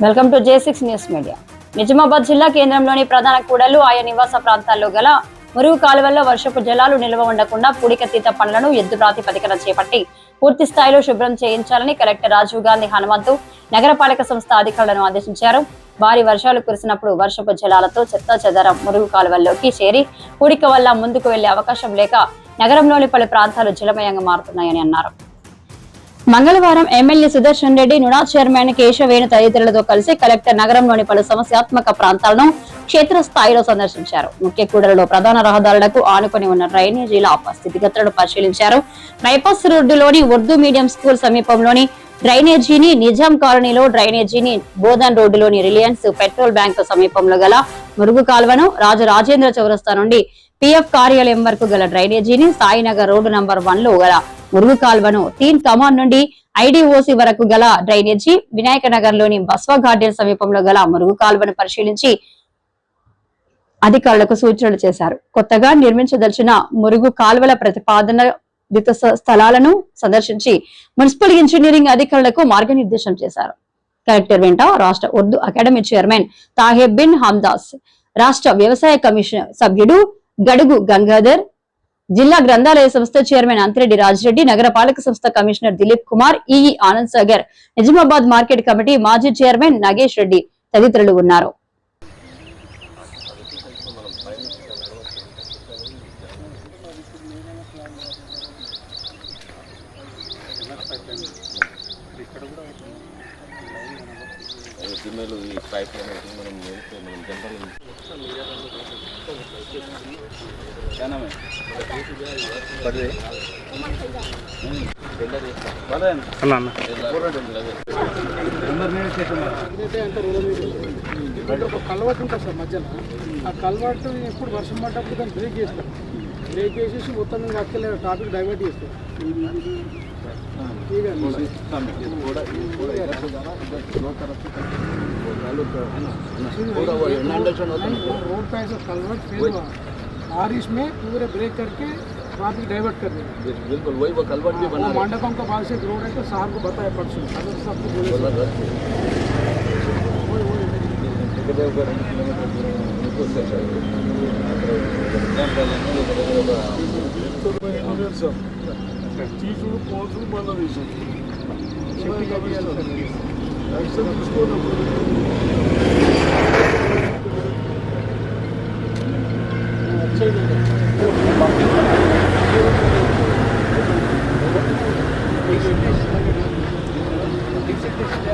Welcome to J six news media Nizamabad జిల్లా కేంద్రంలోని ప్రధాన కూడళ్ళు ఆయా నివాస ప్రాంతాల్లో గల మురుగు కాలువల్లో వర్షపు జలాలు నిల్వ ఉండకుండా పూడికతీత పనులను ఎద్దు ప్రాతిపదికన చేపట్టి పూర్తి స్థాయిలో శుభ్రం చేయించాలని కలెక్టర్ రాజీవ్ గాంధీ హనుమంతు నగరపాలక సంస్థ అధికారులను ఆదేశించారు. భారీ వర్షాలు కురిసినప్పుడు వర్షపు జలాలతో చెత్త చెదరం మురుగు కాలువల్లోకి చేరి పూడిక వల్ల ముందుకు వెళ్ళే అవకాశం లేక నగరంలోని పలు ప్రాంతాలు జలమయంగా మారుతున్నాయని అన్నారు. మంగళవారం MLA Sudarshan Reddy NUDA chairman Keshavenu తదితరులతో కలిసి కలెక్టర్ నగరంలోని పలు సమస్యాత్మక ప్రాంతాలను క్షేత్రస్థాయిలో సందర్శించారు. ముఖ్య కూడలలో ప్రధాన రహదారులకు ఆనుకొని ఉన్న డ్రైనేజీల స్థితిగతులను పరిశీలించారు. బైపాస్ రోడ్డులోని ఉర్దూ మీడియం స్కూల్ సమీపంలోని డ్రైనేజీని నిజాం కాలనీలో డ్రైనేజీని బోధన్ రోడ్డులోని రిలయన్స్ పెట్రోల్ బ్యాంక్ సమీపంలో గల మురుగు కాల్వను రాజు రాజేంద్ర చౌరస్తా నుండి పిఎఫ్ కార్యాలయం వరకు గల డ్రైనేజీని సాయినగర్ రోడ్డు నంబర్ వన్లో గల మురుగు కాల్వను. తీన్ కమాన్ నుండి ఐడిఓసి వరకు గల డ్రైనేజీ వినాయక నగర్లోని బస్వ గార్డెన్ సమీపంలో గల మురుగు కాల్వను పరిశీలించి అధికారులకు సూచనలు చేశారు. కొత్తగా నిర్మించదలిచిన మురుగు కాల్వల ప్రతిపాదన విత స్థలాలను సందర్శించి మున్సిపల్ ఇంజనీరింగ్ అధికారులకు మార్గనిర్దేశం చేశారు. కలెక్టర్ వెంట రాష్ట్ర ఉర్దూ అకాడమీ చైర్మన్ తాహెబ్ బిన్ హమ్దాస్ రాష్ట్ర వ్యవసాయ కమిషన్ సభ్యుడు గడుగు గంగాధర్ జిల్లా గ్రంథాలయ సంస్థ చైర్మన్ అంతిరెడ్డి రాజిరెడ్డి నగరపాలక సంస్థ commissioner Dilip Kumar EE Anand Sagar Nizamabad market committee మాజీ చైర్మన్ నాగేష్ రెడ్డి తదితరులు ఉన్నారు. మనం మనం జనరల్ అన్న ఒక ఉంటుంది సార్ మధ్యలో ఆ కలవాటు ఎప్పుడు వర్షం పడ్డప్పుడు దాన్ని బ్రేక్ చేస్తాం బ్రేక్ చేసేసి మొత్తం ఇంకా అక్కలే టాపిక్ డైవర్ట్ చేస్తాం कलवर्ट बारिश में पूरे ब्रेक करके ट्रैफ़िक डाइवर्ट कर देगा बिल्कुल वही वो कलवट भी बना मंडपम का पास एक रोड है तो साहब को बताया परसों अगर सबको बोले बोला घर से वही वही ఇక్కడ ఒక రెండు కిలోమీటర్ల దూరం ఇంకో స్టేషన్ గ్రామ ప్రజలు ఒక తీసుడు పోసుడు బంద చెప్పి చెప్పి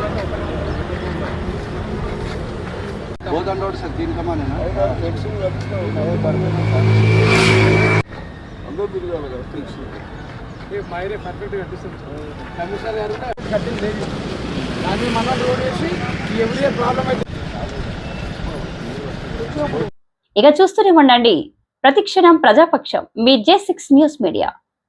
బోధన్ రోడ్ సార్ దీని కమానేనా అందరూ తిరగాలి కదా తెలుసు ఏ మైరే పర్ఫెక్ట్గా కట్టిస్తాం కమిషనర్ గారు కూడా కట్టింది లేదు. దాన్ని మన రోడ్ వేసి ఎవరి ప్రాబ్లం అయితే ఇక చూస్తూనే ఉండండి. ప్రతిక్షణం ప్రజాపక్షం మీ జే సిక్స్ న్యూస్ మీడియా